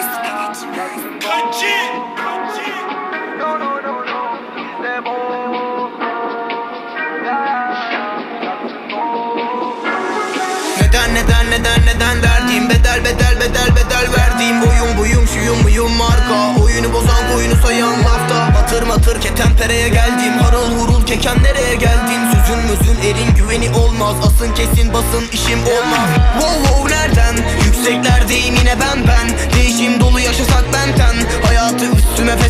Kaçı! Kaçı! No no no no bizde bol. Neden neden neden neden derdim bedel bedel bedel bedel verdiğim boyum buyum şuyum muyum marka oyunu bozan koyunu sayan lafta batır matır keten pereye geldim harıl hurul keken nereye geldim sözün mözün erin güveni olmaz asın kesin basın işim olmaz wow wow nereden yükseklerdeyim yine ben ben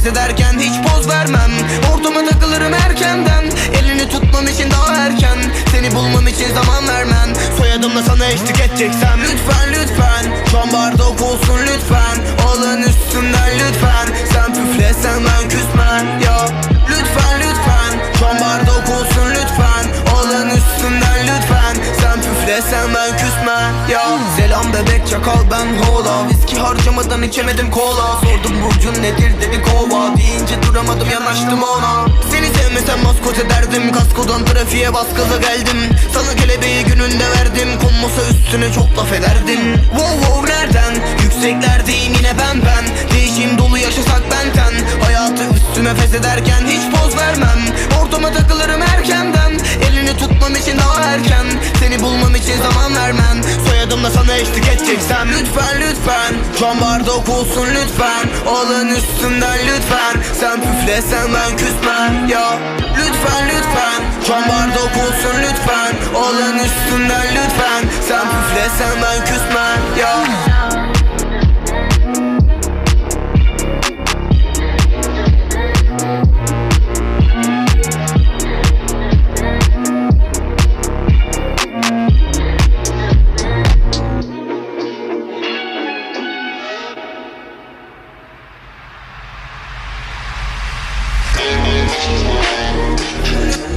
üstüme feshederken hiç poz vermem. Ortama takılırım erkenden. Elini tutmam için daha erken. Seni bulmam için zaman vermem. Soyadımla sana eşlik edeceksem. Lütfen lütfen. Şu an bardak olsun lütfen. Alın üstümden lütfen. Sen püflesen ben küsmem ya. Lütfen lütfen. Şu an bardak olsun lütfen. Alın üstümden lütfen. Sen püflesen ben küsmem ya çakal ben hola. Viski harcamadan içemedim kola. Sordum burcun nedir dedi kova. Deyince duramadım yanaştım ona. Seni sevmesem maskot ederdim Kaskodan trafiğe baskılı geldim. Sana kelebeği gününde verdim. Konmasa üstüne çok laf ederdim. Wow wow nereden? Yükseklerdeyim yine ben ben. Değişim dolu yaşasak benten Hayatı üstüme feshederken hiç poz vermem. Ortama takılırım erkenden. Elini tutmam için daha erken. Seni bulmam için zaman vermem. Soyadımla sana eşlik edeceksem Lütfen lütfen. An bardak olsun lütfen. Alın üstümden lütfen. Sen püflesen ben küsmem ya. Lütfen lütfen. An bardak olsun lütfen. Alın üstümden lütfen. Sen püflesen ben küsmem Yeah.